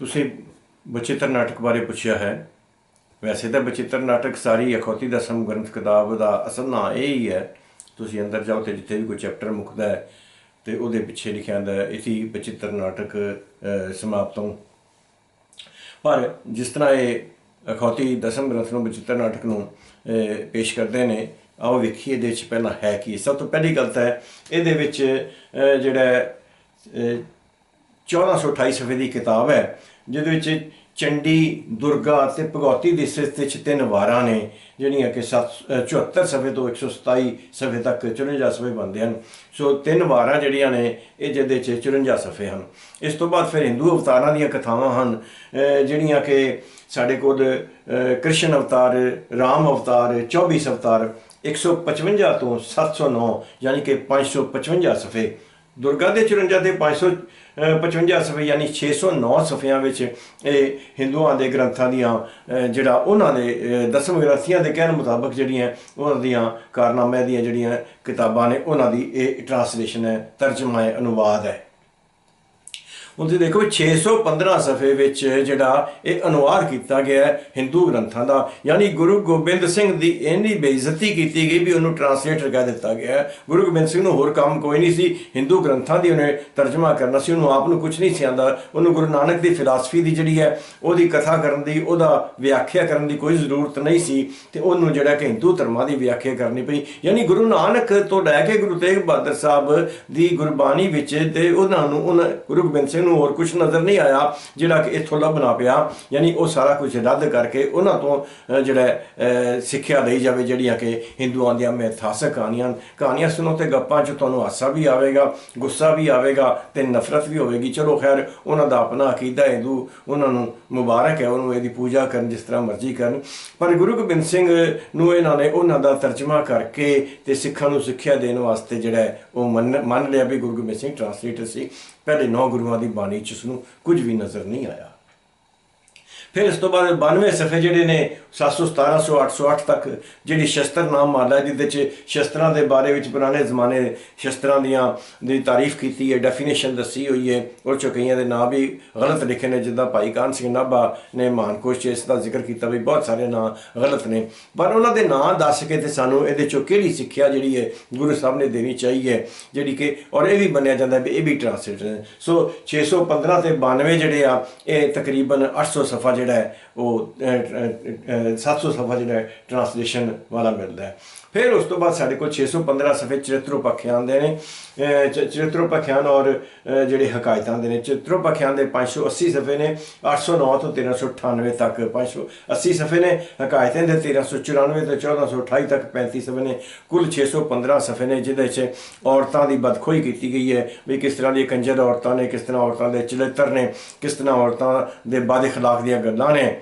ਤੁਸੀਂ ਬਚਿੱਤਰ ਨਾਟਕ ਬਾਰੇ ਪੁੱਛਿਆ ਹੈ। ਵੈਸੇ ਤਾਂ ਬਚਿੱਤਰ ਨਾਟਕ ਸਾਰੀ ਅਖੌਤੀ ਦਸਮ ਗ੍ਰੰਥ ਕਿਤਾਬ ਦਾ ਅਸਲ ਨਾਂ ਇਹ ਹੀ ਹੈ। ਤੁਸੀਂ ਅੰਦਰ ਜਾਓ ਤੇ ਜਿੱਥੇ ਵੀ ਕੋਈ ਚੈਪਟਰ ਮੁੱਕਦਾ ਹੈ ਤੇ ਉਹਦੇ ਪਿੱਛੇ ਲਿਖਿਆ ਹੁੰਦਾ ਹੈ ਇਸੀ ਬਚਿੱਤਰ ਨਾਟਕ ਅਹ, ਸਮਾਪਤੋਂ ਪਰ ਜਿਸ ਤਰ੍ਹਾਂ ਇਹ ਅਖੌਤੀ ਦਸਮ ਗ੍ਰੰਥ ਨੂੰ ਬਚਿੱਤਰ ਨਾਟਕ ਨੂੰ ਪੇਸ਼ ਕਰਦੇ ਨੇ ਆਓ ਵੇਖੀਏ ਇਹਦੇ ਵਿੱਚ ਪਹਿਲਾਂ ਹੈ ਕੀ। ਸਭ ਤੋਂ ਪਹਿਲੀ ਗੱਲ ਤਾਂ ਹੈ ਇਹਦੇ ਵਿੱਚ ਜਿਹੜਾ ਹੈ, ਅਹ, 1428 ਸਫੇ ਦੀ ਕਿਤਾਬ ਹੈ ਜਿਹਦੇ ਵਿੱਚ ਚੰਡੀ, ਦੁਰਗਾ ਤੇ ਭਗੌਤੀ ਦੇ ਸਿਰ ਤੇ ਤਿੰਨ ਵਾਰਾਂ ਨੇ, ਜਿਹੜੀਆਂ ਕਿ 74 ਸਫੇ ਤੋਂ 127 ਸਫੇ ਤੱਕ 54 ਸਫੇ ਬਣਦੇ ਹਨ। ਸੋ ਤਿੰਨ ਵਾਰਾਂ ਜਿਹੜੀਆਂ ਨੇ, ਇਹ ਜਿਹਦੇ ਚ 54 ਸਫੇ ਹਨ। ਇਸ ਤੋਂ ਬਾਅਦ ਫਿਰ ਹਿੰਦੂ ਅਵਤਾਰਾਂ ਦੀਆਂ ਕਥਾਵਾਂ ਹਨ ਜਿਹੜੀਆਂ ਕਿ ਸਾਡੇ ਕੋਲ ਕ੍ਰਿਸ਼ਨ ਅਵਤਾਰ, ਰਾਮ ਅਵਤਾਰ 24 ਅਵਤਾਰ 155 ਤੋਂ 709 ਯਾਨੀ ਕਿ 555 ਸਫੇ ਦੁਰਗਾ ਦੇ 54 ਤੇ 555 ਸਫੇ ਯਾਨੀ 609 ਸਫਿਆਂ ਵਿੱਚ ਇਹ ਹਿੰਦੂਆਂ ਦੇ ਗ੍ਰੰਥਾਂ ਦੀਆਂ ਜਿਹੜਾ ਉਹਨਾਂ ਦੇ ਦਸਮ ਗ੍ਰੰਥੀਆਂ ਦੇ ਕਹਿਣ ਮੁਤਾਬਕ ਜਿਹੜੀਆਂ ਉਹਨਾਂ ਦੀਆਂ ਕਾਰਨਾਮਿਆਂ ਦੀਆਂ ਜਿਹੜੀਆਂ ਕਿਤਾਬਾਂ ਨੇ, ਉਹਨਾਂ ਦੀ ਇਹ ਟ੍ਰਾਂਸਲੇਸ਼ਨ ਹੈ ਤਰਜਮਾ ਹੈ ਅਨੁਵਾਦ ਹੈ। ਹੁਣ ਤੁਸੀਂ ਦੇਖੋ 615 ਸਫੇ ਵਿੱਚ ਜਿਹੜਾ ਇਹ ਅਨੁਵਾਦ ਕੀਤਾ ਗਿਆ ਹੈ ਹਿੰਦੂ ਗ੍ਰੰਥਾਂ ਦਾ। ਯਾਨੀ ਗੁਰੂ ਗੋਬਿੰਦ ਸਿੰਘ ਦੀ ਇੰਨੀ ਬੇਇੱਜ਼ਤੀ ਕੀਤੀ ਗਈ ਵੀ ਉਹਨੂੰ ਟਰਾਂਸਲੇਟਰ ਕਹਿ ਦਿੱਤਾ ਗਿਆ ਗੁਰੂ ਗੋਬਿੰਦ ਸਿੰਘ ਨੂੰ ਹੋਰ ਕੰਮ ਕੋਈ ਨਹੀਂ ਸੀ। ਹਿੰਦੂ ਗ੍ਰੰਥਾਂ ਦੀ ਉਹਨੇ ਤਰਜਮਾ ਕਰਨਾ ਸੀ। ਉਹਨੂੰ ਆਪ ਨੂੰ ਕੁਝ ਨਹੀਂ ਸੀ ਆਂਦਾ ਉਹਨੂੰ ਗੁਰੂ ਨਾਨਕ ਦੀ ਫਿਲਾਸਫੀ ਦੀ ਜਿਹੜੀ ਹੈ, ਉਹਦੀ ਕਥਾ ਕਰਨ ਦੀ, ਉਹਦਾ ਵਿਆਖਿਆ ਕਰਨ ਦੀ ਕੋਈ ਜ਼ਰੂਰਤ ਨਹੀਂ ਸੀ ਤੇ ਉਹਨੂੰ ਜਿਹੜਾ ਕਿ ਹਿੰਦੂ ਧਰਮਾਂ ਦੀ ਵਿਆਖਿਆ ਕਰਨੀ ਪਈ। ਯਾਨੀ ਗੁਰੂ ਨਾਨਕ ਤੋਂ ਲੈ ਕੇ ਗੁਰੂ ਤੇਗ ਬਹਾਦਰ ਸਾਹਿਬ ਦੀ ਗੁਰਬਾਣੀ ਵਿੱਚ ਤੇ ਉਹਨਾਂ ਨੂੰ, ਉਹਨਾਂ ਗੁਰੂ ਗੋਬਿੰਦ ਸਿੰਘ ਨੂੰ ਹੋਰ ਕੁਝ ਨਜ਼ਰ ਨਹੀਂ ਆਇਆ, ਜਿਹੜਾ ਕਿ ਇੱਥੋਂ ਲੱਭਣਾ ਪਿਆ। ਯਾਨੀ ਉਹ ਸਾਰਾ ਕੁਝ ਰੱਦ ਕਰਕੇ ਉਹਨਾਂ ਤੋਂ ਜਿਹੜਾ ਸਿੱਖਿਆ ਲਈ ਜਾਵੇ, ਜਿਹੜੀਆਂ ਕਿ ਹਿੰਦੂਆਂ ਦੀਆਂ ਮਿਥਾਸਕ ਕਹਾਣੀਆਂ ਕਹਾਣੀਆਂ ਸੁਣੋ ਤੇ ਗੱਪਾਂ 'ਚ ਤੁਹਾਨੂੰ ਹਾਸਾ ਵੀ ਆਵੇਗਾ, ਗੁੱਸਾ ਵੀ ਆਵੇਗਾ ਤੇ ਨਫ਼ਰਤ ਵੀ ਹੋਵੇਗੀ। ਚਲੋ ਖੈਰ, ਉਹਨਾਂ ਦਾ ਆਪਣਾ ਅਕੀਦਾ ਹਿੰਦੂ, ਉਹਨਾਂ ਨੂੰ ਮੁਬਾਰਕ ਹੈ, ਉਹਨੂੰ ਇਹਦੀ ਪੂਜਾ ਕਰਨ ਜਿਸ ਤਰ੍ਹਾਂ ਮਰਜ਼ੀ ਕਰਨ। ਪਰ ਗੁਰੂ ਗੋਬਿੰਦ ਸਿੰਘ ਨੂੰ ਇਹਨਾਂ ਨੇ ਉਹਨਾਂ ਦਾ ਤਰਜਮਾ ਕਰਕੇ ਤੇ ਸਿੱਖਾਂ ਨੂੰ ਸਿੱਖਿਆ ਦੇਣ ਵਾਸਤੇ ਜਿਹੜਾ ਉਹ ਮੰਨ ਮੰਨ ਲਿਆ ਵੀ ਗੁਰੂ ਗੋਬਿੰਦ ਸਿੰਘ ਟਰਾਂਸਲੇਟਰ ਸੀ। ਪਹਿਲੇ ਨੌ ਗੁਰੂਆਂ ਦੀ ਬਾਣੀ ਚ ਉਸ ਨੂੰ ਕੁਝ ਵੀ ਨਜ਼ਰ ਨਹੀਂ ਆਇਆ। ਫਿਰ ਇਸ ਤੋਂ ਬਾਅਦ 92 ਸਫੇ ਜਿਹੜੇ ਨੇ 717 808 ਤੱਕ ਜਿਹੜੀ ਸ਼ਸਤਰ ਨਾਮ ਮਾਲਾ ਜਿਹਦੇ ਚ ਸ਼ਸਤਰਾਂ ਦੇ ਬਾਰੇ ਵਿੱਚ ਪੁਰਾਣੇ ਜ਼ਮਾਨੇ ਸ਼ਸਤਰਾਂ ਦੀਆਂ ਦੀ ਤਾਰੀਫ ਕੀਤੀ ਹੈ ਡੈਫੀਨੇਸ਼ਨ ਦੱਸੀ ਹੋਈ ਹੈ, ਉਹ ਚ ਕਈਆਂ ਦੇ ਨਾਂ ਵੀ ਗਲਤ ਲਿਖੇ ਨੇ, ਜਿੱਦਾਂ ਭਾਈ ਕਾਨ ਸਿੰਘ ਨਾਭਾ ਨੇ ਮਾਨਕੋਸ਼ ਚ ਇਸ ਦਾ ਜ਼ਿਕਰ ਕੀਤਾ ਵੀ ਬਹੁਤ ਸਾਰੇ ਨਾਂ ਗਲਤ ਨੇ। ਪਰ ਉਹਨਾਂ ਦੇ ਨਾਂ ਦੱਸ ਕੇ ਤੇ ਸਾਨੂੰ ਇਹਦੇ ਚੋਂ ਕਿਹੜੀ ਸਿੱਖਿਆ ਜਿਹੜੀ ਹੈ ਗੁਰੂ ਸਾਹਿਬ ਨੇ ਦੇਣੀ ਚਾਹੀਏ, ਜਿਹੜੀ ਕਿ, ਔਰ ਇਹ ਵੀ ਮੰਨਿਆ ਜਾਂਦਾ ਵੀ ਇਹ ਵੀ ਟ੍ਰਾਂਸਲੇਟਰ ਹੈ ਸੋ 615 ਤੇ 92 ਜਿਹੜੇ ਆ, ਇਹ ਤਕਰੀਬਨ 800 ਸਫਾ ਜਿਹੜਾ ਹੈ, ਉਹ 700 ਸਫਾ ਜਿਹੜਾ ਟ੍ਰਾਂਸਲੇਸ਼ਨ ਵਾਲਾ ਮਿਲਦਾ ਹੈ। ਫਿਰ ਉਸ ਤੋਂ ਬਾਅਦ ਸਾਡੇ ਕੋਲ 615 ਸਫੇ ਚਰਿਤ੍ਰੋ ਪੱਖਿਆਨ ਦੇ ਨੇ। ਅਹ, ਚ- ਔਰ ਜਿਹੜੇ ਹਕਾਇਤਾਂ ਦੇ ਨੇ। ਚਰਿਤ੍ਰੋ ਪੱਖਿਆਨ ਦੇ 580 ਸਫੇ ਨੇ। 809 ਤੋਂ 1398 ਤੱਕ 580 ਸਫੇ ਨੇ। ਹਕਾਇਤਾਂ ਦੇ 1394 ਤੋਂ 1428 ਤੱਕ 35 ਸਫੇ ਨੇ। ਕੁੱਲ 615 ਸਫੇ ਨੇ ਜਿਹਦੇ 'ਚ ਔਰਤਾਂ ਦੀ ਬਦਖੋਈ ਕੀਤੀ ਗਈ ਹੈ ਵੀ ਕਿਸ ਤਰ੍ਹਾਂ ਦੀ ਕੰਜਰ ਔਰਤਾਂ ਨੇ ਕਿਸ ਤਰ੍ਹਾਂ ਔਰਤਾਂ ਦੇ ਚਲਿੱਤਰ ਨੇ ਕਿਸ ਤਰ੍ਹਾਂ ਔਰਤਾਂ ਦੇ ਬਦ ਇਖਲਾਕ ਦੀਆਂ ਗੱਲਾਂ ਨੇ।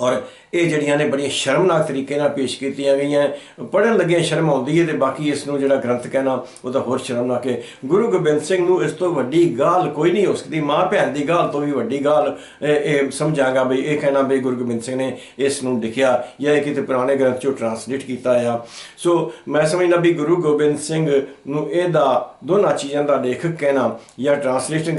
ਔਰ ਇਹ ਜਿਹੜੀਆਂ ਨੇ ਬੜੀਆਂ ਸ਼ਰਮਨਾਕ ਤਰੀਕੇ ਨਾਲ ਪੇਸ਼ ਕੀਤੀਆਂ ਗਈਆਂ ਪੜਨ ਲੱਗਿਆਂ ਸ਼ਰਮ ਆਉਂਦੀ ਹੈ ਤੇ ਬਾਕੀ ਇਸ ਨੂੰ ਜਿਹੜਾ ਗ੍ਰੰਥ ਕਹਿਣਾ, ਉਹ ਤਾਂ ਹੋਰ ਸ਼ਰਮਨਾਕ ਹੈ। ਗੁਰੂ ਗੋਬਿੰਦ ਸਿੰਘ ਨੂੰ ਇਸ ਤੋਂ ਵੱਡੀ ਗਾਲ ਕੋਈ ਨਹੀਂ ਹੋ ਸਕਦੀ ਮਾਂ ਭੈਣ ਦੀ ਗਾਲ ਤੋਂ ਵੀ ਵੱਡੀ ਗਾਲ, ਇਹ ਸਮਝਾਂਗਾ ਬਈ, ਇਹ ਕਹਿਣਾ ਬਈ ਗੁਰੂ ਗੋਬਿੰਦ ਸਿੰਘ ਨੇ ਇਸ ਨੂੰ ਲਿਖਿਆ ਜਾਂ ਇਹ ਕਿਤੇ ਪੁਰਾਣੇ ਗ੍ਰੰਥ ਚੋਂ ਟਰਾਂਸਲੇਟ ਕੀਤਾ ਆ। ਸੋ ਮੈਂ ਸਮਝਦਾ ਵੀ ਗੁਰੂ ਗੋਬਿੰਦ ਸਿੰਘ ਨੂੰ ਇਹਦਾ ਦੋਨਾਂ ਚੀਜ਼ਾਂ ਦਾ ਲੇਖਕ ਕਹਿਣਾ ਜਾਂ ਟਰਾਂਸਲੇਸ਼ਨ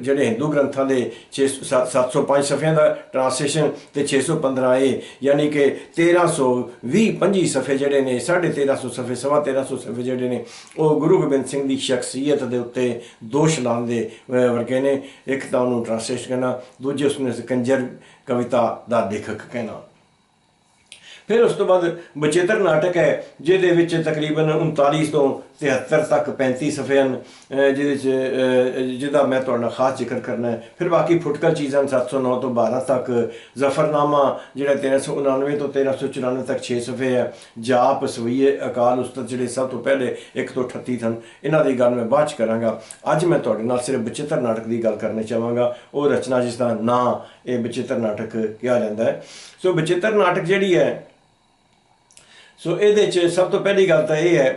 ਜਿਹੜੇ ਹਿੰਦੂ ਗ੍ਰੰਥਾਂ ਦੇ 6 705 ਸਫਿਆਂ ਦਾ ਟਰਾਂਸਲੇਸ਼ਨ ਤੇ 615 ਇਹ ਯਾਨੀ ਕਿ 1320 25 ਸਫੇ ਜਿਹੜੇ ਨੇ 1350 ਸਫੇ, ਸਵਾ 1300 ਸਫੇ ਜਿਹੜੇ ਨੇ, ਉਹ ਗੁਰੂ ਗੋਬਿੰਦ ਸਿੰਘ ਦੀ ਸ਼ਖਸੀਅਤ ਦੇ ਉੱਤੇ ਦੋਸ਼ ਲਾਉਂਦੇ ਵਰਗੇ ਨੇ। ਇੱਕ ਤਾਂ ਉਹਨੂੰ ਟਰਾਂਸਲੇਟ ਕਰਨਾ ਦੂਜੇ ਉਸਨੂੰ ਕੰਜਰ ਕਵਿਤਾ ਦਾ ਲੇਖਕ ਕਹਿਣਾ। ਫਿਰ ਉਸ ਤੋਂ ਬਾਅਦ ਬਚੇਤਰ ਨਾਟਕ ਹੈ, ਜਿਹਦੇ ਵਿੱਚ ਤਕਰੀਬਨ 39 ਤੋਂ 73 ਤੱਕ 35 ਸਫੇ ਹਨ ਜਿਹਦੇ ਚ ਜਿਹਦਾ ਮੈਂ ਤੁਹਾਡੇ ਨਾਲ ਖਾਸ ਜ਼ਿਕਰ ਕਰਨਾ ਹੈ। ਫਿਰ ਬਾਕੀ ਫੁਟਕਲ ਚੀਜ਼ਾਂ 709 ਤੋਂ 12 ਤੱਕ, ਜ਼ਫਰਨਾਮਾ ਜਿਹੜਾ 1399 ਤੋਂ 1394 ਤੱਕ 6 ਸਫੇ ਹੈ। ਜਾਪ ਸਵਈਏ ਅਕਾਲ, ਉਸਤਤ ਜਿਹੜੇ ਸਭ ਤੋਂ ਪਹਿਲੇ 1 ਤੋਂ 38 ਹਨ ਇਹਨਾਂ ਦੀ ਗੱਲ ਮੈਂ ਬਾਅਦ ਚ ਕਰਾਂਗਾ। ਅੱਜ ਮੈਂ ਤੁਹਾਡੇ ਨਾਲ ਸਿਰਫ ਬਚਿੱਤਰ ਨਾਟਕ ਦੀ ਗੱਲ ਕਰਨੀ ਚਾਹਾਂਗਾ। ਉਹ ਰਚਨਾ ਜਿਸ ਦਾ ਨਾਂ ਇਹ ਬਚਿੱਤਰ ਨਾਟਕ ਕਿਹਾ ਜਾਂਦਾ ਹੈ। ਸੋ ਬਚਿੱਤਰ ਨਾਟਕ ਜਿਹੜੀ ਹੈ, ਸੋ ਇਹਦੇ ਚ ਸਭ ਤੋਂ ਪਹਿਲੀ ਗੱਲ ਤਾਂ ਇਹ ਹੈ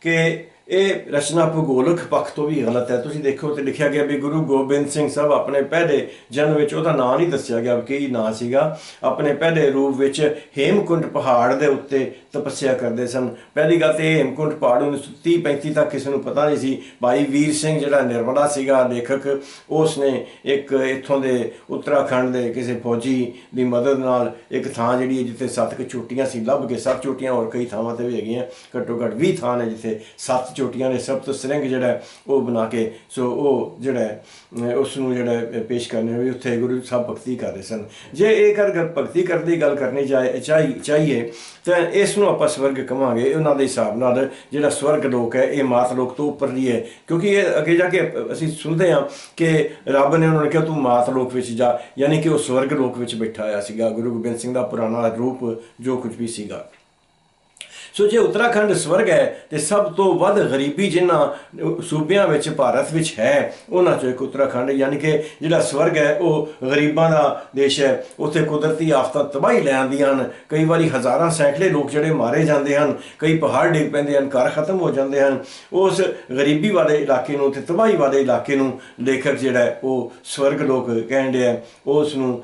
ਕਿ ਇਹ ਰਚਨਾ ਭੂਗੋਲਿਕ ਪੱਖ ਤੋਂ ਵੀ ਗਲਤ ਹੈ। ਤੁਸੀਂ ਦੇਖੋ ਤੇ ਲਿਖਿਆ ਗਿਆ ਵੀ ਗੁਰੂ ਗੋਬਿੰਦ ਸਿੰਘ ਸਾਹਿਬ ਆਪਣੇ ਪਹਿਲੇ ਜਨਮ ਵਿੱਚ ਉਹਦਾ ਨਾਂ ਨਹੀਂ ਦੱਸਿਆ ਗਿਆ ਕਿ ਕੀ ਨਾਂ ਸੀਗਾ। ਆਪਣੇ ਪਹਿਲੇ ਰੂਪ ਵਿੱਚ ਹੇਮਕੁੰਟ ਪਹਾੜ ਦੇ ਉੱਤੇ ਤਪੱਸਿਆ ਕਰਦੇ ਸਨ। ਪਹਿਲੀ ਗੱਲ ਤੇ ਇਹ ਹੇਮਕੁੰਟ ਪਹਾੜ 1930 35 ਤੱਕ ਕਿਸੇ ਨੂੰ ਪਤਾ ਨਹੀਂ ਸੀ। ਭਾਈ ਵੀਰ ਸਿੰਘ ਜਿਹੜਾ ਨਿਰਮਲਾ ਸੀਗਾ, ਲੇਖਕ ਉਸ ਨੇ ਇੱਕ ਇੱਥੋਂ ਦੇ ਉੱਤਰਾਖੰਡ ਦੇ ਕਿਸੇ ਫੌਜੀ ਦੀ ਮਦਦ ਨਾਲ ਇੱਕ ਥਾਂ ਜਿਹੜੀ ਹੈ ਜਿੱਥੇ ਸੱਤ ਕੁ ਚੋਟੀਆਂ ਸੀ, ਲੱਭ ਕੇ ਸੱਤ ਚੋਟੀਆਂ ਹੋਰ ਕਈ ਥਾਵਾਂ ਤੇ ਵੀ ਹੈਗੀਆਂ। ਘੱਟੋ ਘੱਟ 20 ਥਾਂ ਨੇ ਜਿੱਥੇ ਸੱਤ ਚੋਟੀਆਂ ਨੇ ਸਭ ਤੋਂ ਸਰੰਗ ਜਿਹੜਾ ਉਹ ਬਣਾ ਕੇ ਸੋ ਉਹ ਜਿਹੜਾ ਹੈ, ਉਸ ਨੂੰ ਜਿਹੜਾ ਪੇਸ਼ ਕਰਨੇ ਵੀ ਉੱਥੇ ਗੁਰੂ ਸਾਹਿਬ ਭਗਤੀ ਕਰ ਰਹੇ ਸਨ। ਜੇ ਇਹ ਕਰ ਭਗਤੀ ਕਰਨ ਦੀ ਗੱਲ ਕਰਨੀ ਚਾਹੇ ਚਾਹੀ- ਚਾਹੀਏ ਤਾਂ ਇਸ ਨੂੰ ਆਪਾਂ ਸਵਰਗ ਕਵਾਂਗੇ ਉਹਨਾਂ ਦੇ ਹਿਸਾਬ ਨਾਲ ਜਿਹੜਾ ਸਵਰਗ ਲੋਕ ਹੈ ਇਹ ਮਾਤ ਲੋਕ ਤੋਂ ਉੱਪਰ ਉੱਪਰਲੀ ਹੈ। ਕਿਉਂਕਿ ਇਹ ਅੱਗੇ ਜਾ ਕੇ ਅਸੀਂ ਸੁਣਦੇ ਹਾਂ ਕਿ ਰੱਬ ਨੇ ਉਹਨਾਂ ਨੂੰ ਕਿਹਾ ਤੂੰ ਮਾਤ ਲੋਕ ਵਿੱਚ ਜਾ। ਯਾਨੀ ਕਿ ਉਹ ਸਵਰਗ ਲੋਕ ਵਿੱਚ ਬੈਠਾ ਹੋਇਆ ਸੀਗਾ ਗੁਰੂ ਗੋਬਿੰਦ ਸਿੰਘ ਦਾ ਪੁਰਾਣਾ ਰੂਪ ਜੋ ਕੁਝ ਵੀ ਸੀਗਾ। ਸੋ ਜੇ ਉੱਤਰਾਖੰਡ ਸਵਰਗ ਹੈ, ਤੇ ਸਭ ਤੋਂ ਵੱਧ ਗਰੀਬੀ ਜਿਨ੍ਹਾਂ ਸੂਬਿਆਂ ਵਿੱਚ, ਭਾਰਤ ਵਿੱਚ ਹੈ, ਉਹਨਾਂ ਚੋਂ ਇੱਕ ਉੱਤਰਾਖੰਡ, ਯਾਨੀ ਕਿ ਜਿਹੜਾ ਸਵਰਗ ਹੈ, ਉਹ ਗਰੀਬਾਂ ਦਾ ਦੇਸ਼ ਹੈ। ਉੱਥੇ ਕੁਦਰਤੀ ਆਫਤਾਂ ਤਬਾਹੀ ਲੈ ਆਉਂਦੀਆਂ ਹਨ। ਕਈ ਵਾਰੀ ਹਜ਼ਾਰਾਂ ਸੈਂਕੜੇ ਲੋਕ ਜਿਹੜੇ ਮਾਰੇ ਜਾਂਦੇ ਹਨ, ਕਈ ਪਹਾੜ ਡਿੱਗ ਪੈਂਦੇ ਹਨ, ਘਰ ਖਤਮ ਹੋ ਜਾਂਦੇ ਹਨ। ਉਸ ਗਰੀਬੀ ਵਾਲੇ ਇਲਾਕੇ ਨੂੰ ਤੇ ਤਬਾਹੀ ਵਾਲੇ ਇਲਾਕੇ ਨੂੰ ਲੇਖਕ ਜਿਹੜਾ ਉਹ ਸਵਰਗ ਲੋਕ ਕਹਿੰਦੇ ਆ ਉਸ ਨੂੰ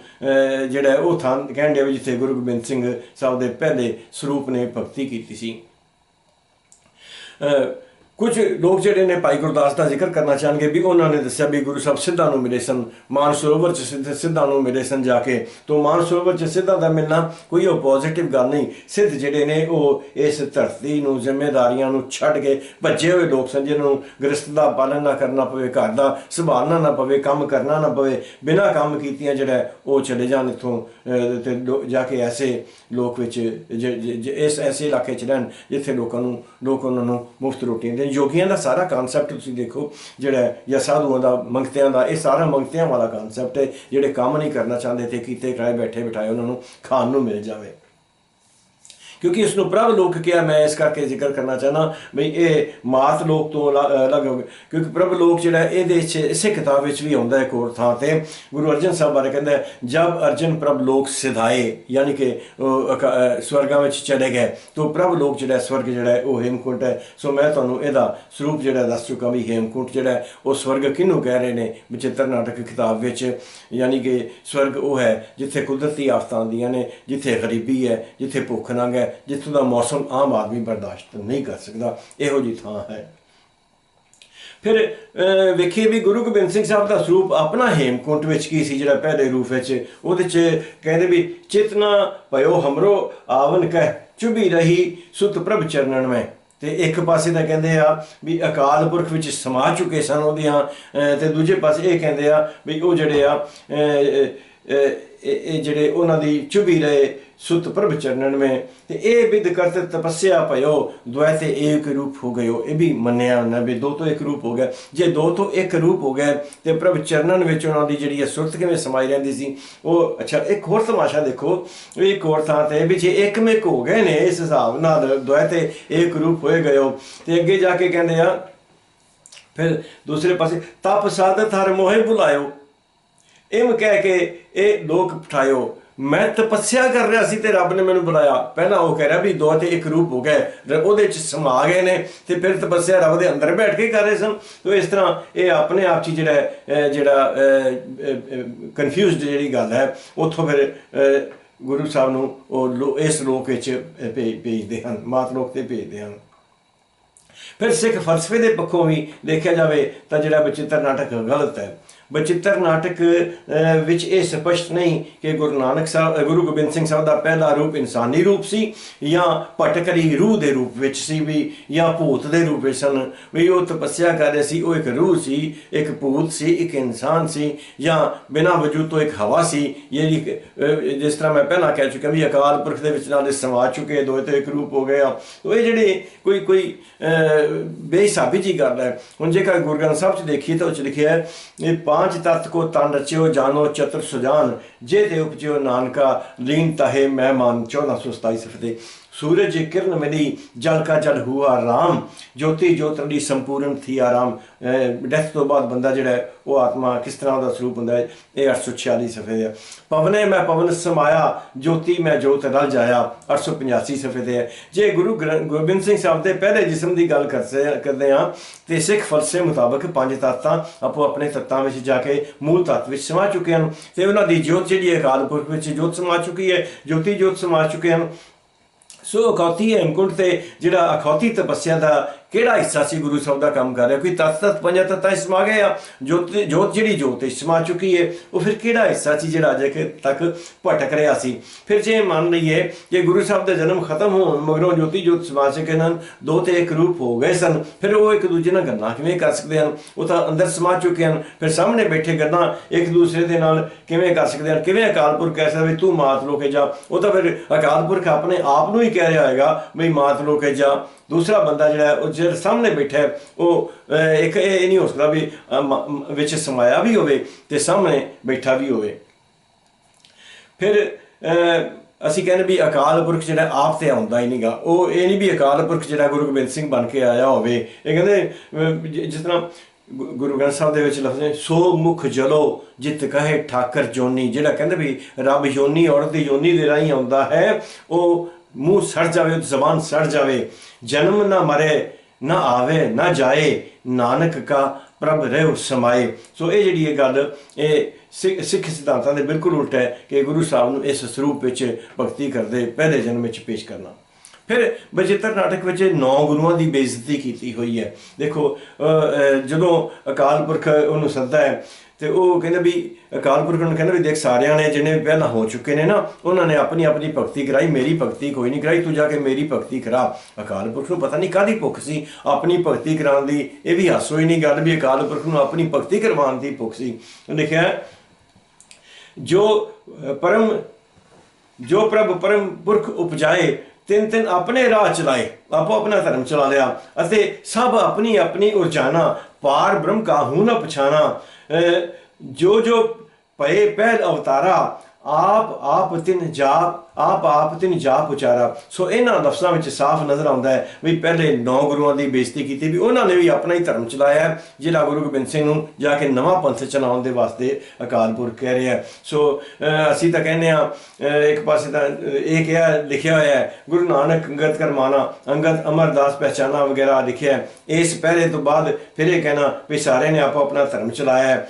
ਜਿਹੜਾ ਉਹ ਥਾਂ ਕਹਿੰਦੇ ਆ ਵੀ ਜਿੱਥੇ ਗੁਰੂ ਗੋਬਿੰਦ ਸਿੰਘ ਸਾਹਿਬ ਦੇ ਪਹਿਲੇ ਸਰੂਪ ਨੇ ਭਗਤੀ ਕੀਤੀ ਸੀ ਅਹ ਕੁਝ ਲੋਕ ਜਿਹੜੇ ਨੇ ਭਾਈ ਗੁਰਦਾਸ ਦਾ ਜ਼ਿਕਰ ਕਰਨਾ ਚਾਹਣਗੇ ਵੀ ਉਹਨਾਂ ਨੇ ਦੱਸਿਆ ਵੀ ਗੁਰੂ ਸਾਹਿਬ ਸਿੱਧਾਂ ਨੂੰ ਮਿਲੇ ਸਨ ਮਾਨ ਸਰੋਵਰ ਚ ਸਿੱਧ ਸਿੱਧਾਂ ਨੂੰ ਮਿਲੇ ਸਨ ਜਾ ਕੇ। ਤੋਂ ਮਾਨ ਸਰੋਵਰ ਚ ਸਿੱਧਾਂ ਦਾ ਮਿਲਣਾ ਕੋਈ ਉਹ ਪੋਜ਼ਿਟਿਵ ਗੱਲ ਨਹੀਂ। ਸਿੱਧ ਜਿਹੜੇ ਨੇ ਉਹ ਇਸ ਧਰਤੀ ਨੂੰ ਜ਼ਿੰਮੇਵਾਰੀਆਂ ਨੂੰ ਛੱਡ ਕੇ ਭੱਜੇ ਹੋਏ ਲੋਕ ਸਨ ਜਿਹਨਾਂ ਨੂੰ ਗ੍ਰਸਤ ਦਾ ਪਾਲਣ ਨਾ ਕਰਨਾ ਪਵੇ ਘਰ ਦਾ ਸੰਭਾਲਣਾ ਨਾ ਪਵੇ ਕੰਮ ਕਰਨਾ ਨਾ ਪਵੇ ਬਿਨਾਂ ਕੰਮ ਕੀਤੀਆਂ ਜਿਹੜਾ ਉਹ ਚਲੇ ਜਾਣ ਇੱਥੋਂ ਅਹ, ਤੇ ਜਾ ਕੇ ਐਸੇ ਲੋਕ ਵਿੱਚ ਜ- ਇਸ ਐਸੇ ਇਲਾਕੇ ਚ ਰਹਿਣ ਜਿੱਥੇ ਲੋਕਾਂ ਨੂੰ ਲੋਕ ਉਹਨਾਂ ਨੂੰ ਮੁਫਤ ਰੋਟੀ ਦੇ ਯੋਗੀਆਂ ਦਾ ਸਾਰਾ ਕਨਸੈਪਟ ਤੁਸੀਂ ਦੇਖੋ, ਜਿਹੜਾ ਜਾਂ ਸਾਧੂਆਂ ਦਾ, ਮੰਗਤਿਆਂ ਦਾ, ਇਹ ਸਾਰਾ ਮੰਗਤਿਆਂ ਵਾਲਾ ਕਨਸੈਪਟ ਹੈ, ਜਿਹੜੇ ਕੰਮ ਨਹੀਂ ਕਰਨਾ ਚਾਹੁੰਦੇ ਤੇ ਕੀਤੇ ਕਰਾਏ ਬੈਠੇ ਬਿਠਾਏ ਉਹਨਾਂ ਨੂੰ ਖਾਣ ਨੂੰ ਮਿਲ ਜਾਵੇ। ਕਿਉਂਕਿ ਇਸ ਨੂੰ ਪ੍ਰਭ ਲੋਕ ਕਿਹਾ ਮੈਂ ਇਸ ਕਰਕੇ ਜ਼ਿਕਰ ਕਰਨਾ ਚਾਹਨਾ ਵੀ ਇਹ ਮਾਤ ਲੋਕ ਤੋਂ ਅਲ- ਅਲੱਗ ਹੋ ਗਏ ਕਿਉਂਕਿ ਪ੍ਰਭ ਲੋਕ ਜਿਹੜਾ ਹੈ, ਇਹਦੇ ਵਿੱਚ ਇਸੇ ਕਿਤਾਬ ਵਿੱਚ ਵੀ ਆਉਂਦਾ ਹੈ ਇੱਕ ਹੋਰ ਥਾਂ ਤੇ ਗੁਰੂ ਅਰਜਨ ਸਾਹਿਬ ਬਾਰੇ ਕਹਿੰਦਾ ਹੈ, ਜਬ ਅਰਜਨ ਪ੍ਰਭ ਲੋਕ ਸਿਧਾਏ ਯਾਨੀ ਕਿ ਸਵਰਗਾਂ ਵਿੱਚ ਚਲੇ ਗਏ ਤੋਂ ਪ੍ਰਭ ਲੋਕ ਜਿਹੜਾ ਸਵਰਗ ਜਿਹੜਾ ਹੈ, ਉਹ ਹੇਮਕੁੰਟ ਹੈ। ਸੋ ਮੈਂ ਤੁਹਾਨੂੰ ਇਹਦਾ ਸਰੂਪ ਜਿਹੜਾ ਦੱਸ ਚੁੱਕਾ ਵੀ ਹੇਮਕੁੰਟ ਜਿਹੜਾ ਉਹ ਸਵਰਗ ਕਿਹਨੂੰ ਕਹਿ ਰਹੇ ਨੇ? ਵਿਚਿੱਤਰ ਨਾਟਕ ਕਿਤਾਬ ਵਿੱਚ ਯਾਨੀ ਕਿ ਸਵਰਗ ਉਹ ਹੈ ਜਿੱਥੇ ਕੁਦਰਤੀ ਆਫਤਾਂ ਆਉਂਦੀਆਂ ਨੇ ਜਿੱਥੇ ਗਰੀਬੀ ਹੈ ਜਿੱਥੇ ਭੁੱਖ ਨੰਗ ਹੈ ਜਿੱਥੋਂ ਦਾ ਮੌਸਮ ਆਮ ਆਦਮੀ ਬਰਦਾਸ਼ਤ ਨਹੀਂ ਕਰ ਸਕਦਾ ਇਹੋ ਜੀ ਥਾਂ ਹੈ। ਫਿਰ ਵੇਖੀਏ ਵੀ ਗੁਰੂ ਗੋਬਿੰਦ ਸਿੰਘ ਸਾਹਿਬ ਦਾ ਸਰੂਪ ਆਪਣਾ ਹੇਮਕੁੰਟ ਵਿੱਚ ਕੀ ਸੀ ਜਿਹੜਾ ਪਹਿਲੇ ਰੂਪ ਵਿੱਚ ਉਹਦੇ ਚ ਕਹਿੰਦੇ ਵੀ ਚਿਤਨਾ ਭਇਓ ਹਮਰੋ ਆਵਨ ਕਹਿ ਚੁਬੀ ਰਹੀ ਸੁਤ ਪ੍ਰਭ ਚਰਨਨ ਮੈਂ। ਤੇ ਇੱਕ ਪਾਸੇ ਤਾਂ ਕਹਿੰਦੇ ਆ ਵੀ ਅਕਾਲ ਪੁਰਖ ਵਿੱਚ ਸਮਾ ਚੁੱਕੇ ਸਨ ਉਹਦੀਆਂ ਅਹ, ਤੇ ਦੂਜੇ ਪਾਸੇ ਇਹ ਕਹਿੰਦੇ ਆ ਵੀ ਉਹ ਜਿਹੜੇ ਆ ਇਹ ਜਿਹੜੇ ਉਹਨਾਂ ਦੀ ਚੁਬੀ ਰਹੇ ਸੁਤ ਪ੍ਰਭ ਚਰਨਨ ਮੈਂ ਤੇ ਇਹ ਵਿਦ ਕਰਤ ਤਪੱਸਿਆ ਭਇਓ ਦੁਇ ਤੇ ਏਕ ਰੂਪ ਹੋ ਗਇਓ ਇਹ ਵੀ ਮੰਨਿਆ ਉਹਨਾਂ ਵੀ ਦੋ ਤੋਂ ਇੱਕ ਰੂਪ ਹੋ ਗਿਆ ਜੇ ਦੋ ਤੋਂ ਇੱਕ ਰੂਪ ਹੋ ਗਿਆ ਤੇ ਪ੍ਰਭ ਚਰਨਨ ਵਿੱਚ ਉਹਨਾਂ ਦੀ ਜਿਹੜੀ ਹੈ ਸੁਰਤ ਕਿਵੇਂ ਸਮਾਈ ਰਹਿੰਦੀ ਸੀ ਉਹ ਅੱਛਾ ਇੱਕ ਹੋਰ ਤਮਾਸ਼ਾ ਦੇਖੋ ਇੱਕ ਹੋਰ ਥਾਂ ਤੇ ਵੀ ਜੇ ਇੱਕ ਮਿਕ ਹੋ ਗਏ ਨੇ ਇਸ ਹਿਸਾਬ ਨਾਲ ਦੁਇ ਤੇ ਏਕ ਰੂਪ ਹੋਏ ਗਇਓ ਤੇ ਅੱਗੇ ਜਾ ਕੇ ਕਹਿੰਦੇ ਆ ਫਿਰ ਦੂਸਰੇ ਪਾਸੇ ਤਪ ਸਾਧਤ ਹਰ ਮੋਹਿ ਬੁਲਾਇਓ ਇਮ ਕਹਿ ਕੇ ਇਹ ਲੋਕ ਪਠਾਇਓ ਮੈਂ ਤਪੱਸਿਆ ਕਰ ਰਿਹਾ ਸੀ ਤੇ ਰੱਬ ਨੇ ਮੈਨੂੰ ਬੁਲਾਇਆ। ਪਹਿਲਾਂ ਉਹ ਕਹਿ ਰਿਹਾ ਵੀ ਦੋ ਤੇ ਇੱਕ ਰੂਪ ਹੋ ਗਏ ਉਹਦੇ ਚ ਸਮਾ ਗਏ ਨੇ ਤੇ ਫਿਰ ਤਪੱਸਿਆ ਰੱਬ ਦੇ ਅੰਦਰ ਬੈਠ ਕੇ ਕਰ ਰਹੇ ਸਨ। ਤੋ ਇਸ ਤਰ੍ਹਾਂ ਇਹ ਆਪਣੇ ਆਪ ਚ ਜਿਹੜਾ ਜਿਹੜਾ ਕਨਫਿਊਜ਼ਡ ਜਿਹੜੀ ਗੱਲ ਹੈ ਉੱਥੋਂ ਫਿਰ ਗੁਰੂ ਸਾਹਿਬ ਨੂੰ ਉਹ ਲੋ- ਇਸ ਲੋਕ ਵਿੱਚ ਅਹ, ਭੇਜਦੇ ਹਨ ਮਾਤ ਲੋਕ ਤੇ ਭੇਜਦੇ ਹਨ। ਫਿਰ ਸਿੱਖ ਫਲਸਫੇ ਦੇ ਪੱਖੋਂ ਵੀ ਦੇਖਿਆ ਜਾਵੇ ਤਾਂ ਜਿਹੜਾ ਬਚਿੱਤਰ ਨਾਟਕ ਗਲਤ ਹੈ। ਬਚਿੱਤਰ ਨਾਟਕ ਵਿੱਚ ਇਹ ਸਪਸ਼ਟ ਨਹੀਂ ਕਿ ਗੁਰੂ ਨਾਨਕ ਸਾਹਿਬ ਗੁਰੂ ਗੋਬਿੰਦ ਸਿੰਘ ਸਾਹਿਬ ਦਾ ਪਹਿਲਾ ਰੂਪ ਇਨਸਾਨੀ ਰੂਪ ਸੀ ਜਾਂ ਭਟਕਰੀ ਰੂਹ ਦੇ ਰੂਪ ਵਿੱਚ ਸੀ ਵੀ ਜਾਂ ਭੂਤ ਦੇ ਰੂਪ ਵਿੱਚ ਸਨ। ਵੀ ਉਹ ਤਪੱਸਿਆ ਕਰ ਰਹੇ ਸੀ ਉਹ ਇੱਕ ਰੂਹ ਸੀ ਇੱਕ ਭੂਤ ਸੀ ਇੱਕ ਇਨਸਾਨ ਸੀ ਜਾਂ ਬਿਨਾਂ ਵਜੂਦ ਤੋਂ ਇੱਕ ਹਵਾ ਸੀ ਜਿਹੜੀ ਜਿਸ ਤਰ੍ਹਾਂ ਮੈਂ ਪਹਿਲਾਂ ਕਹਿ ਚੁੱਕਿਆ ਵੀ ਅਕਾਲ ਪੁਰਖ ਦੇ ਵਿੱਚ ਨਾਲੇ ਸਮਾ ਚੁੱਕੇ ਦੋ ਤੇ ਇੱਕ ਰੂਪ ਹੋ ਗਏ ਆ। ਉਹ ਇਹ ਜਿਹੜੇ ਕੋਈ ਕੋਈ ਅਹ, ਬੇਹਿਸਾਬੀ ਜੀ ਗੱਲ ਹੈ। ਹੁਣ ਜੇਕਰ ਗੁਰੂ ਗ੍ਰੰਥ ਸਾਹਿਬ ਚ ਦੇਖੀਏ ਤਾਂ ਉਹ ਚ ਲਿਖਿਆ ਹੈ ਇਹ ਪਾंच ਤਤ ਕੋ ਤਨ ਰਚਿਓ ਜਾਨੋ ਚਤੁਰ ਸੁਜਾਨ, ਜੇ ਤੇ ਉਪਜਿਓ ਨਾਨਕਾ, ਲੀਨ ਤਹੇ ਮਹਿਮਾਨ 1427 ਸਫਤੇ सूरज ਕਿਰਨ ਮਿਲੀ, ਜਲ ਕਾ ਜਲ हुआ ਰਾਮ, ਜੋਤੀ ਜੋਤ ਰੜੀ ਸੰਪੂਰਨ ਥੀ ਆਰਾਮ। ਡੈਥ ਤੋਂ ਬਾਅਦ ਬੰਦਾ ਜਿਹੜਾ ਉਹ ਆਤਮਾ ਕਿਸ ਤਰ੍ਹਾਂ ਦਾ ਸਰੂਪ ਹੁੰਦਾ ਹੈ, ਇਹ 846 ਸਫੇ ਹੈ। ਪਵਨੇ ਮੈਂ ਪਵਨ ਸਮਾਇਆ, ਜੋਤੀ ਮੈਂ ਜੋਤ ਰਲ ਜਾਇਆ 885 ਸਫੇ ਦੇ ਹੈ। ਜੇ ਗੁਰੂ ਗੋਬਿੰਦ ਸਿੰਘ ਸਾਹਿਬ ਦੇ ਪਹਿਲੇ ਜਿਸਮ ਦੀ ਗੱਲ ਕਰਦੇ ਆ ਤੇ ਸਿੱਖ ਫਲਸੇ ਮੁਤਾਬਕ ਪੰਜ ਤਤਾਂ ਆਪੋ ਆਪਣੇ ਤਤਾਂ ਵਿੱਚ ਜਾ ਕੇ ਮੂਲ ਤਤ ਵਿੱਚ ਸਮਾ ਚੁੱਕੇ ਹਨ। ਤੇ ਉਹਨਾਂ ਦੀ ਜੋਤ ਜਿਹੜੀ ਹੈ ਕਾਲਪੁਰਖ ਵਿੱਚ ਜੋਤ ਸਮਾ ਚੁੱਕੀ ਹੈ, ਜੋਤੀ ਜੋਤ ਸਮਾ ਚੁੱਕੇ ਹਨ। ਸੋ ਅਖੌਤੀ ਹੇਮਕੁੰਟ ਤੇ ਜਿਹੜਾ ਅਖੌਤੀ ਤਪੱਸਿਆ ਦਾ ਕਿਹੜਾ ਹਿੱਸਾ ਸੀ ਗੁਰੂ ਸਾਹਿਬ ਦਾ ਕੰਮ ਕਰ ਰਿਹਾ? ਕੋਈ ਤਤ ਤਤ ਪੰਜਾਂ ਤਤਾਂ ਇਸ ਸਮਾ ਗਏ ਆ? ਜੋਤ ਜੋਤ ਜਿਹੜੀ ਜੋਤ ਸਮਾ ਚੁੱਕੀ ਹੈ ਉਹ ਫਿਰ ਕਿਹੜਾ ਹਿੱਸਾ ਸੀ ਜਿਹੜਾ ਅਜੇ ਤੱਕ ਭਟਕ ਰਿਹਾ ਸੀ? ਫਿਰ ਜੇ ਮੰਨ ਲਈਏ ਕਿ ਗੁਰੂ ਸਾਹਿਬ ਦਾ ਜਨਮ ਖਤਮ ਹੋਣ ਮਗਰੋਂ ਜੋਤੀ ਜੋਤ ਸਮਾ ਚੁੱਕੇ ਹਨ, ਦੋ ਤੇ ਇੱਕ ਰੂਪ ਹੋ ਗਏ ਸਨ, ਫਿਰ ਉਹ ਇੱਕ ਦੂਜੇ ਨਾਲ ਗੱਲਾਂ ਕਿਵੇਂ ਕਰ ਸਕਦੇ ਹਨ? ਉਹ ਤਾਂ ਅੰਦਰ ਸਮਾ ਚੁੱਕੇ ਹਨ, ਫਿਰ ਸਾਹਮਣੇ ਬੈਠੇ ਗੱਲਾਂ ਇੱਕ ਦੂਸਰੇ ਦੇ ਨਾਲ ਕਿਵੇਂ ਕਰ ਸਕਦੇ ਹਨ? ਕਿਵੇਂ ਅਕਾਲ ਪੁਰਖ ਕਹਿ ਸਕਦਾ ਵੀ ਤੂੰ ਮਾਤ ਲੋਕੇ ਜਾ? ਉਹ ਤਾਂ ਫਿਰ ਅਕਾਲ ਪੁਰਖ ਆਪਣੇ ਆਪ ਨੂੰ ਹੀ ਕਹਿ ਰਿਹਾ ਹੋਏਗਾ ਵੀ ਮਾਤ ਲੋਕੇ ਜਾਂ ਦੂਸਰਾ ਬੰਦਾ ਜਿਹੜਾ ਉਹ ਜਿਹੜਾ ਸਾਹਮਣੇ ਬੈਠਾ ਹੈ, ਉਹ ਇੱਕ ਇਹ ਇਹ ਨਹੀਂ ਹੋ ਸਕਦਾ ਵੀ ਵਿੱਚ ਸਮਾਇਆ ਵੀ ਹੋਵੇ ਤੇ ਸਾਹਮਣੇ ਬੈਠਾ ਵੀ ਹੋਵੇ। ਫਿਰ ਅਹ, ਅਸੀਂ ਕਹਿੰਦੇ ਵੀ ਅਕਾਲ ਪੁਰਖ ਜਿਹੜਾ ਆਪ ਤੇ ਆਉਂਦਾ ਹੀ ਨਹੀਂਗਾ। ਉਹ ਇਹ ਨਹੀਂ ਵੀ ਅਕਾਲ ਪੁਰਖ ਜਿਹੜਾ ਗੁਰੂ ਗੋਬਿੰਦ ਸਿੰਘ ਬਣ ਕੇ ਆਇਆ ਹੋਵੇ। ਇਹ ਕਹਿੰਦੇ ਅਹ, ਜਿਸ ਤਰ੍ਹਾਂ ਗੁ- ਗੁਰੂ ਗ੍ਰੰਥ ਸਾਹਿਬ ਦੇ ਵਿੱਚ ਲਫ਼ਜ਼ ਹੈ ਸੋ ਮੁਖ ਜਲੋ ਜਿਤ ਕਹੇ ਠਾਕਰ ਜੋਨੀ। ਜਿਹੜਾ ਕਹਿੰਦੇ ਵੀ ਰੱਬ ਯੋਨੀ ਔਰਤ ਦੀ ਯੋਨੀ ਦੇ ਰਾਹੀਂ ਆਉਂਦਾ ਹੈ ਉਹ ਮੂੰਹ ਸੜ ਜਾਵੇ ਉਹ ਜ਼ਬਾਨ ਸੜ ਜਾਵੇ, ਜਨਮ ਨਾ ਮਰੇ, ਨਾ ਆਵੇ, ਨਾ ਜਾਏ, ਨਾਨਕ ਕਾ ਪ੍ਰਭ ਰਹਿ ਸਮਾਏ। ਸੋ ਇਹ ਜਿਹੜੀ ਇਹ ਗੱਲ, ਇਹ ਸਿੱਖ ਸਿੱਖ ਸਿਧਾਂਤਾਂ ਦੇ ਬਿਲਕੁਲ ਉਲਟ ਹੈ ਕਿ ਗੁਰੂ ਸਾਹਿਬ ਨੂੰ ਇਸ ਸਰੂਪ ਵਿੱਚ ਭਗਤੀ ਕਰਦੇ ਪਹਿਲੇ ਜਨਮ ਵਿੱਚ ਪੇਸ਼ ਕਰਨਾ। ਫਿਰ ਬਚਿੱਤਰ ਨਾਟਕ ਵਿੱਚ ਨੌ ਗੁਰੂਆਂ ਦੀ ਬੇਇੱਜ਼ਤੀ ਕੀਤੀ ਹੋਈ ਹੈ। ਦੇਖੋ ਜਦੋਂ ਅਕਾਲ ਪੁਰਖ ਉਹਨੂੰ ਸੱਦਾ ਹੈ ਤੇ ਉਹ ਕਹਿੰਦਾ ਵੀ ਅਕਾਲ ਪੁਰਖ ਨੂੰ ਕਹਿੰਦਾ ਵੀ ਦੇਖ ਸਾਰਿਆਂ ਨੇ ਜਿਹਨੇ ਪਹਿਲਾਂ ਹੋ ਚੁੱਕੇ ਨੇ ਨਾ, ਉਹਨਾਂ ਨੇ ਆਪਣੀ ਆਪਣੀ ਭਗਤੀ ਕਰਾਈ, ਮੇਰੀ ਭਗਤੀ ਕੋਈ ਨਹੀਂ ਕਰਾਈ, ਤੂੰ ਜਾ ਕੇ ਮੇਰੀ ਭਗਤੀ ਕਰਾ। ਅਕਾਲ ਪੁਰਖ ਨੂੰ ਪਤਾ ਨਹੀਂ ਕਾਹਦੀ ਭੁੱਖ ਸੀ, ਆਪਣੀ ਭਗਤੀ ਕਰਾਉਣ ਦੀ ਇਹ ਵੀ ਹਾਸੋ ਹੀ ਨਹੀਂ ਗੱਲ ਵੀ ਅਕਾਲ ਪੁਰਖ ਨੂੰ ਆਪਣੀ ਭਗਤੀ ਕਰਵਾਉਣ ਦੀ ਭੁੱਖ ਸੀ। ਲਿਖਿਆ ਜੋ ਪਰਮ, ਜੋ ਪ੍ਰਭ ਪਰਮ ਪੁਰਖ ਉਪਜਾਏ, ਤਿੰਨ ਤਿੰਨ ਆਪਣੇ ਰਾਹ ਚਲਾਏ, ਆਪੋ ਆਪਣਾ ਧਰਮ ਚਲਾ ਲਿਆ, ਅਤੇ ਸਭ ਆਪਣੀ ਆਪਣੀ ਉਰਜਾਨਾ ਪਾਰ ਬ੍ਰਹਮ ਕਾਹੂ ਨ ਪਛਾਨਾ ਜੋ ਜੋ ਪਏ ਪਹਿਲ ਅਵਤਾਰਾ ਆਪ ਆਪ ਤਿਨ ਜਾਪ, ਆਪ ਆਪ ਤਿਨ ਜਾਪ ਉਚਾਰਾ। ਸੋ ਇਹਨਾਂ ਲਫ਼ਜ਼ਾਂ ਵਿੱਚ ਸਾਫ਼ ਨਜ਼ਰ ਆਉਂਦਾ ਹੈ ਵੀ ਪਹਿਲੇ ਨੌ ਗੁਰੂਆਂ ਦੀ ਬੇਇੱਜ਼ਤੀ ਕੀਤੀ ਵੀ ਉਹਨਾਂ ਨੇ ਵੀ ਆਪਣਾ ਹੀ ਧਰਮ ਚਲਾਇਆ ਜਿਹੜਾ ਗੁਰੂ ਗੋਬਿੰਦ ਸਿੰਘ ਨੂੰ ਜਾ ਕੇ ਨਵਾਂ ਪੰਥ ਚਲਾਉਣ ਦੇ ਵਾਸਤੇ ਅਕਾਲ ਪੁਰਖ ਕਹਿ ਰਿਹਾ ਸੋ ਅਸੀਂ ਤਾਂ ਕਹਿੰਦੇ ਆ ਇੱਕ ਪਾਸੇ ਤਾਂ ਇਹ ਕਿਹਾ, ਲਿਖਿਆ ਹੋਇਆ ਹੈ, ਗੁਰੂ ਨਾਨਕ ਅੰਗਦ ਕਰਮਾਨਾ ਅੰਗਦ ਅਮਰਦਾਸ ਪਹਿਚਾਨਾ ਵਗੈਰਾ ਲਿਖਿਆ ਇਸ ਪਹਿਲੇ ਤੋਂ ਬਾਅਦ ਫਿਰ ਇਹ ਕਹਿਣਾ ਵੀ ਸਾਰੇ ਨੇ ਆਪੋ ਆਪਣਾ ਧਰਮ ਚਲਾਇਆ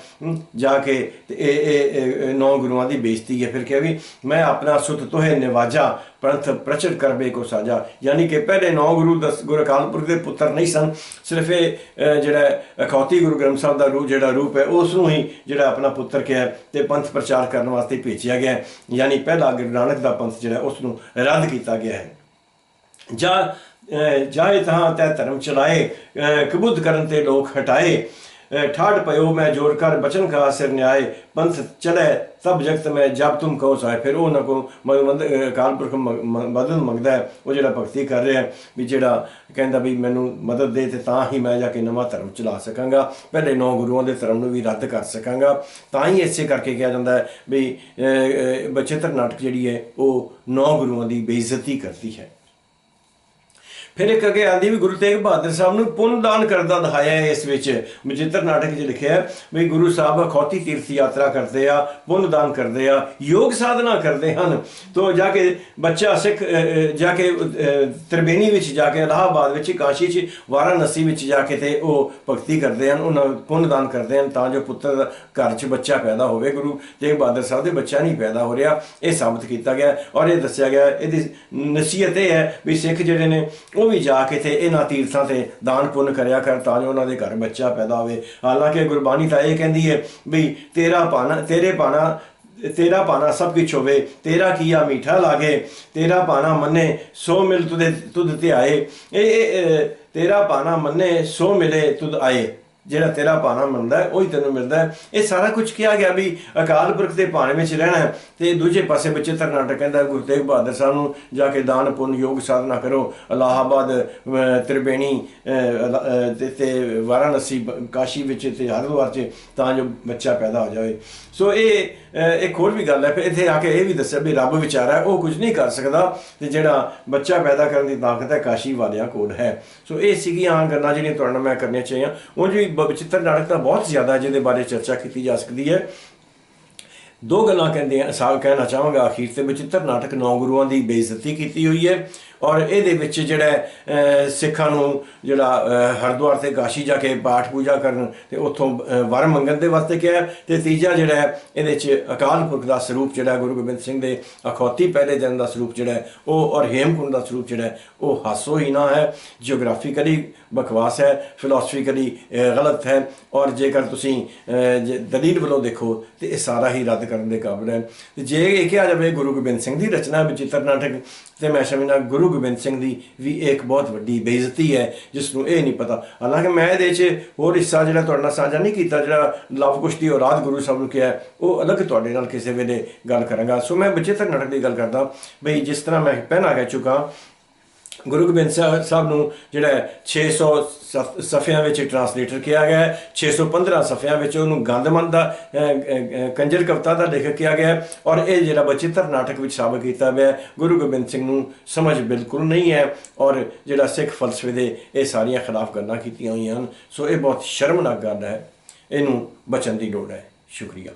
ਜਾ ਕੇ ਇਹ, ਇਹ- ਇਹ ਨੌ ਗੁਰੂਆਂ ਦੀ ਬੇਇੱਜ਼ਤੀ ਹੈ। ਫਿਰ ਕਿਹਾ ਵੀ, ਮੈਂ ਆਪਣਾ ਸੁਤ ਤੋਹੇ ਨਿਵਾਜਾ, ਪੰਥ ਪ੍ਰਚਰ ਕਰਬੇ ਕੋ ਸਾਜਾ। ਯਾਨੀ ਕਿ ਪਹਿਲੇ ਨੌ ਗੁਰੂ ਦਸ, ਗੁਰੂ ਅਕਾਲ ਪੁਰਖ ਦੇ ਪੁੱਤਰ ਨਹੀਂ ਸਨ। ਸਿਰਫ ਇਹ ਜਿਹੜਾ ਅਖੌਤੀ ਗੁਰੂ ਗ੍ਰੰਥ ਸਾਹਿਬ ਦਾ ਰੂਪ ਜਿਹੜਾ ਰੂਪ ਹੈ, ਉਸ ਨੂੰ ਹੀ ਜਿਹੜਾ ਆਪਣਾ ਪੁੱਤਰ ਕਿਹਾ ਤੇ ਪੰਥ ਪ੍ਰਚਾਰ ਕਰਨ ਵਾਸਤੇ ਭੇਜਿਆ ਗਿਆ ਯਾਨੀ ਪਹਿਲਾ ਗੁਰੂ ਨਾਨਕ ਦਾ ਪੰਥ ਜਿਹੜਾ, ਉਸ ਨੂੰ ਰੱਦ ਕੀਤਾ ਗਿਆ ਹੈ। ਜਾਂ, ਅਹ, ਜਾਏ ਤਹਾਂ ਤੈ ਧਰਮ ਚਲਾਏ, ਅਹ, ਕਬੂਤ ਕਰਨ ਤੇ ਲੋਕ ਹਟਾਏ। ਅਹ ਠਾੜ ਪਇਓ ਮੈਂ ਜੋੜ ਕਰ ਬਚਨ ਕਾ ਸਿਰ ਨਿਆਏ ਪੰਥ ਚਲੇ ਤਬ ਜਗਤ ਮੈਂ ਜਬ ਤੁਮ ਕਹੋ ਸਾਏ। ਫਿਰ ਉਹਨਾਂ ਨਾ ਕੋ ਮੰਦ ਕਾਲ ਪੁਰਖ ਮਦਦ ਮੰਗਦਾ ਹੈ ਉਹ ਜਿਹੜਾ ਭਗਤੀ ਕਰ ਰਿਹਾ ਵੀ ਜਿਹੜਾ ਕਹਿੰਦਾ ਵੀ ਮੈਨੂੰ ਮਦਦ ਦੇ ਤੇ ਤਾਂ ਹੀ ਮੈਂ ਜਾ ਕੇ ਨਵਾਂ ਧਰਮ ਚਲਾ ਸਕਾਂਗਾ। ਪਹਿਲੇ ਨੌ ਗੁਰੂਆਂ ਦੇ ਧਰਮ ਨੂੰ ਵੀ ਰੱਦ ਕਰ ਸਕਾਂਗਾ। ਤਾਂ ਹੀ ਇਸੇ ਕਰਕੇ ਕਿਹਾ ਜਾਂਦਾ ਹੈ ਵੀ ਅਹ, ਬਚਿੱਤਰ ਨਾਟਕ ਜਿਹੜੀ ਹੈ ਉਹ ਨੌ ਗੁਰੂਆਂ ਦੀ ਬੇਇੱਜ਼ਤੀ ਕਰਦੀ ਹੈ। ਫਿਰ ਇੱਕ ਅੱਗੇ ਆਂਦੀ ਵੀ ਗੁਰੂ ਤੇਗ ਬਹਾਦਰ ਸਾਹਿਬ ਨੂੰ ਪੁੰਨ ਦਾਨ ਕਰਦਾ ਦਿਖਾਇਆ ਹੈ ਇਸ ਵਿੱਚ। ਮਜਿੱਤਰ ਨਾਟਕ 'ਚ ਲਿਖਿਆ ਵੀ ਗੁਰੂ ਸਾਹਿਬ ਅਖੌਤੀ ਤੀਰਥ ਯਾਤਰਾ ਕਰਦੇ ਆ ਪੁੰਨ ਦਾਨ ਕਰਦੇ ਆ ਯੋਗ ਸਾਧਨਾ ਕਰਦੇ ਹਨ। ਤੋਂ ਜਾ ਕੇ ਬੱਚਾ ਸਿੱਖ ਜਾ ਕੇ ਅਹ, ਤ੍ਰਿਬੇਨੀ ਵਿੱਚ ਜਾ ਕੇ ਇਲਾਹਾਬਾਦ ਵਿੱਚ ਕਾਸ਼ੀ 'ਚ ਵਾਰਾਣਸੀ ਵਿੱਚ ਜਾ ਕੇ ਤੇ ਉਹ ਭਗਤੀ ਕਰਦੇ ਹਨ ਉਹਨਾਂ ਪੁੰਨ ਦਾਨ ਕਰਦੇ ਹਨ ਤਾਂ ਜੋ ਪੁੱਤਰ ਦਾ ਘਰ 'ਚ ਬੱਚਾ ਪੈਦਾ ਹੋਵੇ। ਗੁਰੂ ਤੇਗ ਬਹਾਦਰ ਸਾਹਿਬ ਦੇ ਬੱਚਾ ਨਹੀਂ ਪੈਦਾ ਹੋ ਰਿਹਾ ਇਹ ਸਾਬਤ ਕੀਤਾ ਗਿਆ ਔਰ ਇਹ ਦੱਸਿਆ ਗਿਆ ਇਹਦੀ ਨਸੀਹਤ ਇਹ ਹੈ ਵੀ ਸਿੱਖ ਜਿਹੜੇ ਨੇ ਉਹ ਵੀ ਜਾ ਕੇ ਤੇ ਇਹਨਾਂ ਤੀਰਥਾਂ ਤੇ ਦਾਨ ਪੁੰਨ ਕਰਿਆ ਕਰ ਤਾਂ ਜੋ ਉਹਨਾਂ ਦੇ ਘਰ ਬੱਚਾ ਪੈਦਾ ਹੋਵੇ। ਹਾਲਾਂਕਿ ਗੁਰਬਾਣੀ ਤਾਂ ਇਹ ਕਹਿੰਦੀ ਹੈ ਵੀ ਤੇਰਾ ਪਾਣਾ ਤੇਰੇ ਪਾਣਾ ਤੇਰਾ ਪਾਣਾ ਸਭ ਕੁਛ ਹੋਵੇ ਤੇਰਾ ਕੀਆ ਮੀਠਾ ਲਾਗੇ ਤੇਰਾ ਪਾਣਾ ਮੰਨੇ ਸੋ ਮਿਲ ਤੁਦੇ ਤੁਧ ਤੇ ਆਏ ਇਹ ਇਹ, ਤੇਰਾ ਪਾਣਾ ਮੰਨੇ ਸੋ ਮਿਲੇ ਤੁਧ ਆਏ। ਜਿਹੜਾ ਤੇਰਾ ਪਾਣਾ ਮੰਨਦਾ ਹੈ, ਉਹੀ ਤੈਨੂੰ ਮਿਲਦਾ ਹੈ। ਇਹ ਸਾਰਾ ਕੁਝ ਕਿਹਾ ਗਿਆ ਵੀ ਅਕਾਲ ਪੁਰਖ ਦੇ ਪਾਣੇ ਵਿੱਚ ਰਹਿਣਾ ਹੈ ਤੇ ਦੂਜੇ ਪਾਸੇ ਬੱਚੇ ਤਰਨਾਟਕ ਕਹਿੰਦਾ ਗੁਰੂ ਤੇਗ ਬਹਾਦਰ ਸਾਹਿਬ ਨੂੰ ਜਾ ਕੇ ਦਾਨ ਪੁੰਨ ਯੋਗ ਸਾਧਨਾ ਕਰੋ। ਇਲਾਹਾਬਾਦ ਤ੍ਰਿਬੇਣੀ ਤ੍ਰਿਵੇਣੀ ਤੇ ਵਾਰਾਣਸੀ, ਬ- ਕਾਸ਼ੀ ਵਿੱਚ ਤੇ ਹਰਿਦੁਆਰ 'ਚ ਤਾਂ ਜੋ ਬੱਚਾ ਪੈਦਾ ਹੋ ਜਾਵੇ। ਸੋ ਇਹ ਇੱਕ ਹੋਰ ਵੀ ਗੱਲ ਹੈ, ਫਿਰ ਇੱਥੇ ਆ ਕੇ ਇਹ ਵੀ ਦੱਸਿਆ ਵੀ ਰੱਬ ਵਿਚਾਰਾ ਉਹ ਕੁਝ ਨਹੀਂ ਕਰ ਸਕਦਾ ਤੇ ਜਿਹੜਾ ਬੱਚਾ ਪੈਦਾ ਕਰਨ ਦੀ ਤਾਕਤ ਹੈ, ਕਾਸ਼ੀ ਵਾਲਿਆਂ ਕੋਲ ਹੈ। ਸੋ ਇਹ ਸੀਗੀਆਂ ਗੱਲਾਂ ਜਿਹੜੀਆਂ ਤੁਹਾਡੇ ਨਾਲ ਮੈਂ ਕਰਨੀਆਂ ਚਾਹੀਆਂ। ਉਹ ਵੀ ਬਚਿੱਤਰ ਨਾਟਕ ਤਾਂ ਬਹੁਤ ਜ਼ਿਆਦਾ ਜਿਹਦੇ ਬਾਰੇ ਚਰਚਾ ਕੀਤੀ ਜਾ ਸਕਦੀ ਹੈ। ਦੋ ਗੱਲਾਂ ਕਹਿੰਦੇ ਆ ਸਾਲ ਕਹਿਣਾ ਚਾਹਾਂਗਾ ਅਖੀਰ ਤੇ ਬਚਿੱਤਰ ਨਾਟਕ ਨੌ ਗੁਰੂਆਂ ਦੀ ਬੇਇੱਜ਼ਤੀ ਕੀਤੀ ਹੋਈ ਹੈ। ਔਰ ਇਹਦੇ ਵਿੱਚ ਜਿਹੜਾ ਸਿੱਖਾਂ ਨੂੰ ਜਿਹੜਾ ਅਹ, ਹਰਿਦੁਆਰ ਤੇ ਕਾਸ਼ੀ ਜਾ ਕੇ ਪਾਠ ਪੂਜਾ ਕਰਨ ਤੇ ਉੱਥੋਂ ਵਰ ਮੰਗਣ ਦੇ ਵਾਸਤੇ ਕਿਹਾ ਹੈ। ਤੇ ਤੀਜਾ ਜਿਹੜਾ ਇਹਦੇ ਚ ਅਕਾਲ ਪੁਰਖ ਦਾ ਸਰੂਪ ਜਿਹੜਾ ਗੁਰੂ ਗੋਬਿੰਦ ਸਿੰਘ ਦੇ ਅਖੌਤੀ ਪਹਿਲੇ ਜਨਮ ਦਾ ਸਰੂਪ ਜਿਹੜਾ ਉਹ ਔਰ ਹੇਮਕੁੰਡ ਦਾ ਸਰੂਪ ਜਿਹੜਾ ਉਹ ਹਾਸੋ ਹੀ ਨਾ ਹੈ ਜੀਓਗ੍ਰਾਫੀਕਲੀ ਬਕਵਾਸ ਹੈ ਫਿਲਾਸਫੀਕਲੀ ਗਲਤ ਹੈ ਔਰ ਜੇਕਰ ਤੁਸੀਂ ਅਹ, ਦਲੀਲ ਵੱਲੋਂ ਦੇਖੋ ਤੇ ਇਹ ਸਾਰਾ ਹੀ ਰੱਦ ਕਰਨ ਦੇ ਕਾਬਿਲ ਹੈ ਤੇ ਜੇ ਇਹ ਕਿਹਾ ਜਾਵੇ ਗੁਰੂ ਗੋਬਿੰਦ ਸਿੰਘ ਦੀ ਰਚਨਾ ਬਚਿੱਤਰ ਨਾਟਕ ਤੇ ਮੈਂ ਸਮਝਣਾ ਗੁਰੂ ਗੁਰੂ ਗੋਬਿੰਦ ਸਿੰਘ ਦੀ ਵੀ ਇੱਕ ਬਹੁਤ ਵੱਡੀ ਬੇਇੱਜ਼ਤੀ ਹੈ, ਜਿਸ ਨੂੰ ਇਹ ਨਹੀਂ ਪਤਾ। ਹਾਲਾਂਕਿ ਮੈਂ ਇਹਦੇ 'ਚ ਹੋਰ ਹਿੱਸਾ ਜਿਹੜਾ ਤੁਹਾਡੇ ਨਾਲ ਸਾਂਝਾ ਨਹੀਂ ਕੀਤਾ, ਜਿਹੜਾ ਲਵ ਕੁਸ਼ਤੀ ਔਰ ਰਾਤ ਗੁਰੂ ਸਾਹਿਬ ਨੂੰ ਕਿਹਾ, ਉਹ ਅਲੱਗ ਤੁਹਾਡੇ ਨਾਲ ਕਿਸੇ ਵੇਲੇ ਗੱਲ ਕਰਾਂਗਾ। ਸੋ ਮੈਂ ਬਚਿੱਤਰ ਨਾਟਕ ਦੀ ਗੱਲ ਕਰਦਾ, ਬਈ ਜਿਸ ਤਰ੍ਹਾਂ ਮੈਂ ਪਹਿਲਾਂ ਕਹਿ ਚੁੱਕਾ ਗੁਰੂ ਗੋਬਿੰਦ ਸਾਹਿਬ ਸਾਹਿਬ ਨੂੰ ਜਿਹੜਾ ਹੈ 600 ਸਫ- ਸਫ਼ਿਆਂ ਵਿੱਚ ਟਰਾਂਸਲੇਟਰ ਕਿਹਾ ਗਿਆ ਹੈ 615 ਸਫ਼ਿਆਂ ਵਿੱਚ ਉਹਨੂੰ ਗੰਦਮੰਦ ਦਾ ਕੰਜਰ ਕਵਿਤਾ ਦਾ ਲੇਖਕ ਕਿਹਾ ਗਿਆ ਔਰ ਇਹ ਜਿਹੜਾ ਬਚਿੱਤਰ ਨਾਟਕ ਵਿੱਚ ਸਾਬਤ ਕੀਤਾ ਗਿਆ ਗੁਰੂ ਗੋਬਿੰਦ ਸਿੰਘ ਨੂੰ ਸਮਝ ਬਿਲਕੁਲ ਨਹੀਂ ਹੈ ਔਰ ਜਿਹੜਾ ਸਿੱਖ ਫਲਸਫੇ ਦੇ ਇਹ ਸਾਰੀਆਂ ਖਿਲਾਫ ਗੱਲਾਂ ਕੀਤੀਆਂ ਹੋਈਆਂ ਹਨ, ਸੋ ਇਹ ਬਹੁਤ ਸ਼ਰਮਨਾਕ ਗੱਲ ਹੈ, ਇਹਨੂੰ ਬਚਣ ਦੀ ਲੋੜ ਹੈ, ਸ਼ੁਕਰੀਆ।